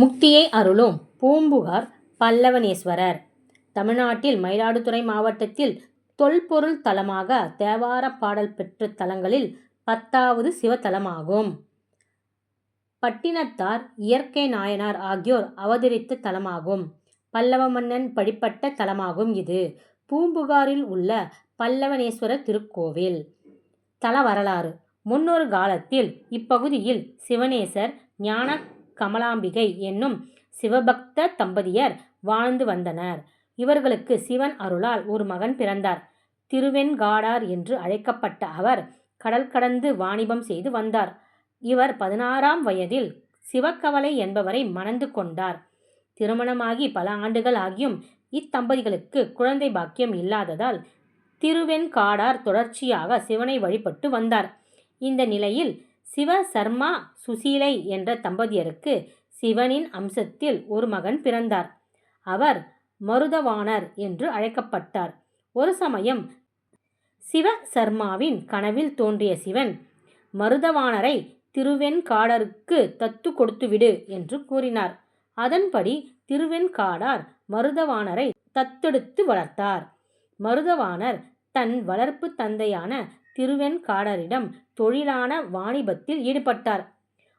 முக்தியை அருளும் பூம்புகார் பல்லவனேஸ்வரர் தமிழ்நாட்டில் மயிலாடுதுறை மாவட்டத்தில் தொல்பொருள் தலமாக தேவார பாடல் பெற்ற தலங்களில் பத்தாவது சிவத்தலமாகும். பட்டினத்தார் இயற்கை நாயனார் ஆகியோர் அவதரித்த தலமாகும். பல்லவ மன்னன் படிப்பட்ட தலமாகும் இது. பூம்புகாரில் உள்ள பல்லவனேஸ்வரர் திருக்கோவில். தல வரலாறு முன்னொரு காலத்தில் இப்பகுதியில் சிவனேசர், ஞான கமலாம்பிகை என்னும் சிவபக்த தம்பதியர் வாழ்ந்து வந்தனர். இவர்களுக்கு சிவன் அருளால் ஒரு மகன் பிறந்தார். திருவெண்காடார் என்று அழைக்கப்பட்ட அவர் கடல் கடந்து வாணிபம் செய்து வந்தார். இவர் பதினாறாம் வயதில் சிவக்கவலை என்பவரை மணந்து கொண்டார். திருமணமாகி பல ஆண்டுகள் ஆகியும் இத்தம்பதிகளுக்கு குழந்தை பாக்கியம் இல்லாததால் திருவெண்காடார் தொடர்ச்சியாக சிவனை வழிபட்டு வந்தார். இந்த நிலையில் சிவ சர்மா சுசீலை என்ற தம்பதியருக்கு சிவனின் அம்சத்தில் ஒரு மகன் பிறந்தார். அவர் மருதவாணர் என்று அழைக்கப்பட்டார். ஒரு சமயம் சிவ சர்மாவின் கனவில் தோன்றிய சிவன், மருதவாணரை திருவெண்காடருக்கு தத்து கொடுத்துவிடு என்று கூறினார். அதன்படி திருவெண்காடார் மருதவாணரை தத்தெடுத்து வளர்த்தார். மருதவாணர் தன் வளர்ப்பு தந்தையான திருவெண்காடரிடம் தொழிலான வாணிபத்தில் ஈடுபட்டார்.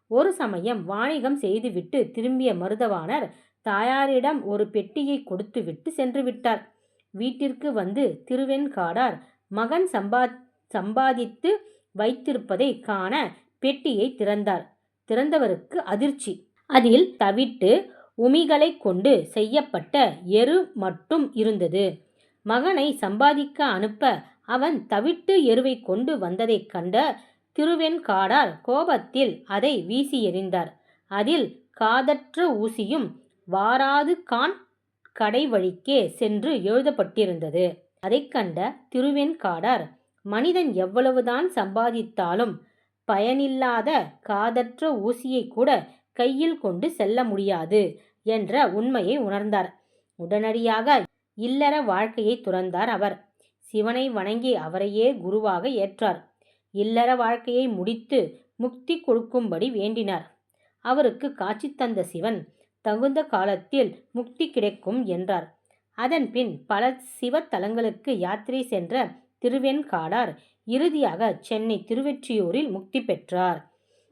ஒரு சமயம் வாணிகம் செய்துவிட்டு திரும்பிய மருதவாணர் தாயாரிடம் ஒரு பெட்டியை கொடுத்துவிட்டு சென்றுவிட்டார். வீட்டிற்கு வந்து திருவெண்காடார் மகன் சம்பா சம்பாதித்து வைத்திருப்பதை காண பெட்டியை திறந்தார். திறந்தவருக்கு அதிர்ச்சி. அதில் தவிட்டு, உமிகளைக் கொண்டு செய்யப்பட்ட எரு மட்டும் இருந்தது. மகனை சம்பாதிக்க அனுப்ப அவன் தவிட்டு எருவைக் கொண்டு வந்ததைக் கண்ட திருவெண்காடார் கோபத்தில் அதை வீசி எறிந்தார். அதில் காதற்ற ஊசியும் வாராது கடை கடைவழிக்கே சென்று எழுதப்பட்டிருந்தது. அதைக் கண்ட திருவெண்காடார் மனிதன் எவ்வளவுதான் சம்பாதித்தாலும் பயனில்லாத காதற்ற ஊசியை கூட கையில் கொண்டு செல்ல முடியாது என்ற உண்மையை உணர்ந்தார். உடனடியாக இல்லற வாழ்க்கையை துறந்தார் அவர். சிவனை வணங்கி அவரையே குருவாக ஏற்றார். இல்லற வாழ்க்கையை முடித்து முக்தி கொடுக்கும்படி வேண்டினார். அவருக்கு காட்சி தந்த சிவன், தகுந்த காலத்தில் முக்தி கிடைக்கும் என்றார். அதன்பின் பல சிவத்தலங்களுக்கு யாத்திரை சென்ற திருவெண்காடார் இறுதியாக சென்னை திருவெற்றியூரில் முக்தி பெற்றார்.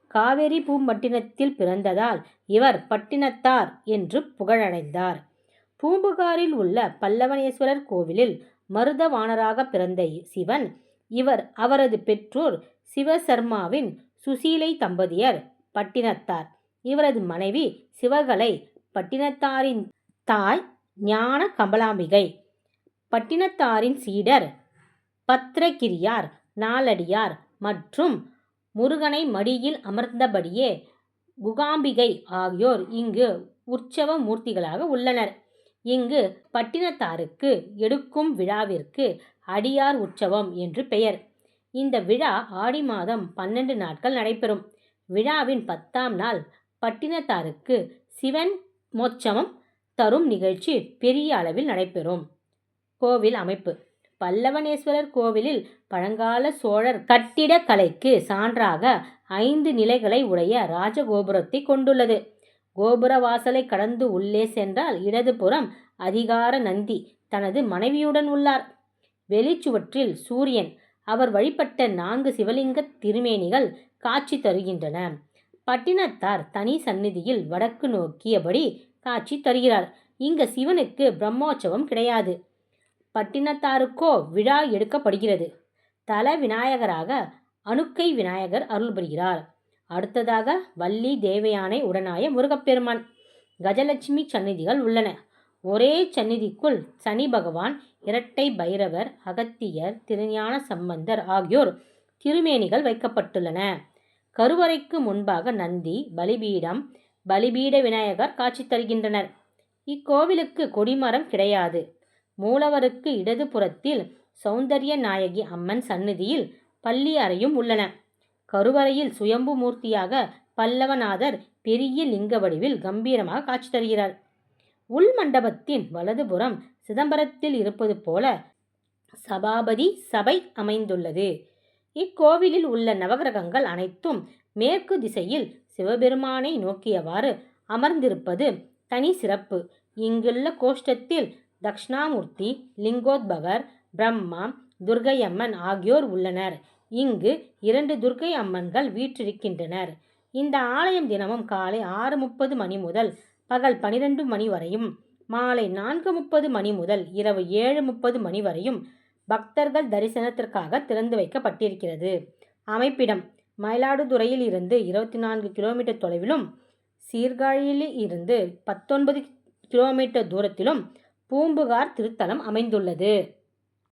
காவேரி பூம்பட்டினத்தில் பிறந்ததால் இவர் பட்டினத்தார் என்று புகழடைந்தார். பூம்புகாரில் உள்ள பல்லவனேஸ்வரர் கோவிலில் மருதவாணராக பிறந்த சிவன், இவர் அவரது பெற்றோர் சிவசர்மாவின் சுசீலை தம்பதியர் பட்டினத்தார். இவரது மனைவி சிவகலை பட்டினத்தாரின் தாய் ஞான கமலாம்பிகை. பட்டினத்தாரின் சீடர் பத்திரகிரியார், நாலடியார் மற்றும் முருகனை மடியில் அமர்ந்தபடியே குகாம்பிகை ஆகியோர் இங்கு உற்சவ மூர்த்திகளாக உள்ளனர். இங்கு பட்டினத்தாருக்கு எடுக்கும் விழாவிற்கு அடியார் உற்சவம் என்று பெயர். இந்த விழா ஆடி மாதம் பன்னெண்டு நாட்கள் நடைபெறும். விழாவின் பத்தாம் நாள் பட்டினத்தாருக்கு சிவன் மோட்சமம் தரும் நிகழ்ச்சி பெரிய அளவில் நடைபெறும். கோவில் அமைப்பு பல்லவனேஸ்வரர் கோவிலில் பழங்கால சோழர் கட்டிடக்கலைக்கு சான்றாக ஐந்து நிலைகளை உடைய ராஜகோபுரத்தை கொண்டுள்ளது. கோபுர வாசலை கடந்து உள்ளே சென்றால் இடதுபுறம் அதிகார நந்தி தனது மனைவியுடன் உள்ளார். வெளிச்சுவற்றில் சூரியன், அவர் வழிபட்ட நான்கு சிவலிங்க திருமேனிகள் காட்சி தருகின்றன. பட்டினத்தார் தனி சந்நிதியில் வடக்கு நோக்கியபடி காட்சி தருகிறார். இங்கு சிவனுக்கு பிரம்மோற்சவம் கிடையாது. பட்டினத்தாருக்கோ விழா எடுக்கப்படுகிறது. தல விநாயகராக அணுக்கை விநாயகர் அருள்புரிகிறார். அடுத்ததாக வள்ளி தேவயானை உடனாய முருகப்பெருமான், கஜலட்சுமி சந்நிதிகள் உள்ளன. ஒரே சந்நிதிக்குள் சனி பகவான், இரட்டை பைரவர், அகத்தியர், திருஞான சம்பந்தர் ஆகியோர் திருமேனிகள் வைக்கப்பட்டுள்ளன. கருவறைக்கு முன்பாக நந்தி, பலிபீடம், பலிபீட விநாயகர் காட்சி தருகின்றனர். இக்கோவிலுக்கு கொடிமரம் கிடையாது. மூலவருக்கு இடது புறத்தில் நாயகி அம்மன் சந்நிதியில் பள்ளி அறையும் உள்ளன. கருவறையில் சுயம்பு மூர்த்தியாக பல்லவநாதர் பெரிய லிங்க வடிவில் கம்பீரமாக காட்சி தருகிறார். உள்மண்டபத்தின் வலதுபுறம் சிதம்பரத்தில் இருப்பது போல சபாபதி சபை அமைந்துள்ளது. இக்கோவிலில் உள்ள நவக்கிரகங்கள் அனைத்தும் மேற்கு திசையில் சிவபெருமானை நோக்கியவாறு அமர்ந்திருப்பது தனி சிறப்பு இங்குள்ள கோஷ்டத்தில் தக்ஷணாமூர்த்தி லிங்கோத்பவர் பிரம்மா துர்க்கையம்மன் ஆகியோர் உள்ளனர் இங்கு இரண்டு துர்க்கை அம்மன்கள் வீற்றிருக்கின்றனர். இந்த ஆலயம் தினமும் காலை ஆறு முப்பது மணி முதல் பகல் பனிரெண்டு மணி வரையும் மாலை நான்கு முப்பது மணி முதல் இரவு ஏழு முப்பது மணி வரையும் பக்தர்கள் தரிசனத்திற்காக திறந்து வைக்கப்பட்டிருக்கிறது. அமைப்பிடம் மயிலாடுதுறையில் இருந்து இருபத்தி நான்கு கிலோமீட்டர் தொலைவிலும் சீர்காழியில் இருந்து பத்தொன்பது கிலோமீட்டர் தூரத்திலும் பூம்புகார் திருத்தலம் அமைந்துள்ளது.